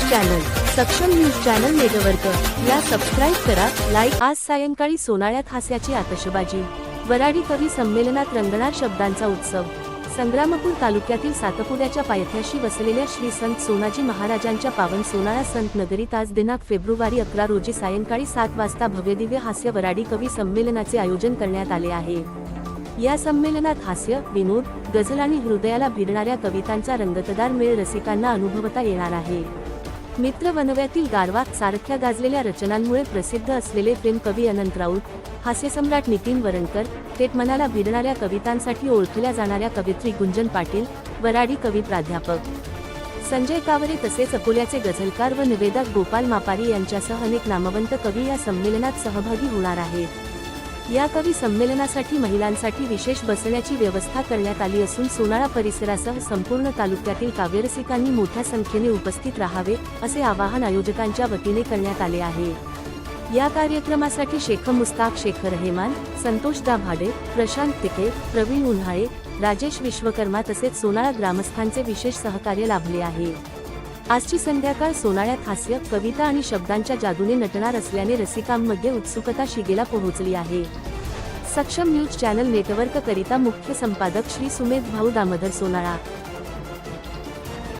Channel Saksham news channel network. या subscribe करा like आज सायंकाळी सोनाळ्यात हास्याची आतषबाजी. वराडी कवी संमेलनात रंगणार शब्दांचा उत्सव. संग्रामपूर तालुक्यातील सातपुड्याच्या पायथ्याशी वसलेल्या श्री संत सोनाजी महाराजांच्या पावन सोनाळा संत नगरीत आज दिनांक फेब्रुवारी अकरा रोजी सायंकाळी सात वाजता भव्यदिव्य हास्य वराडी कवी संमेलनाचे आयोजन करण्यात आले आहे. या संमेलनात हास्य विनोद गझल आणि हृदयाला भिडणाऱ्या कवितांचा रंगतदार मेळ रसिकांना अनुभवता येणार आहे. मित्र वनव्यातील सारख्या गाजलेल्या रचनांमुळे प्रसिद्ध असलेले प्रेमकवी अनंत राऊत हास्यसम्राट नितीन वरणकर थेट मनाला भिडणाऱ्या कवितांसाठी ओळखल्या जाणाऱ्या कवित्री गुंजन पाटील वराडी कवी प्राध्यापक. संजय कावरे तसेच अकोल्याचे गझलकार व निवेदक गोपाल मापारी यांच्यासह अनेक नामवंत कवी या संमेलनात सहभागी होणार आहेत. या कवी संमेलनासाठी महिलांसाठी विशेष बसण्याची व्यवस्था करण्यात आली असून सोनाळा परिसरासह संपूर्ण तालुक्यातील काव्यरसिकांनी मोठ्या संख्येने उपस्थित राहावे असे आवाहन आयोजकांच्या वतीने करण्यात आले आहे. या कार्यक्रमासाठी शेख मुस्ताक शेख रहेमान संतोष दाभाडे प्रशांत तिके प्रवीण उन्हाळे राजेश विश्वकर्मा तसेच सोनाळा ग्रामस्थांचे विशेष सहकार्य लाभले आहे. आजची संध्याकाळ सोनाळ्यात हास्य कविता आणि शब्दांच्या जादूने नटणार असल्याने रसिकांमध्ये उत्सुकता शिगेला पोहोचली आहे. सक्षम न्यूज चॅनल नेटवर्क करिता मुख्य संपादक श्री सुमेध भाऊ दामोदर सोनाळा.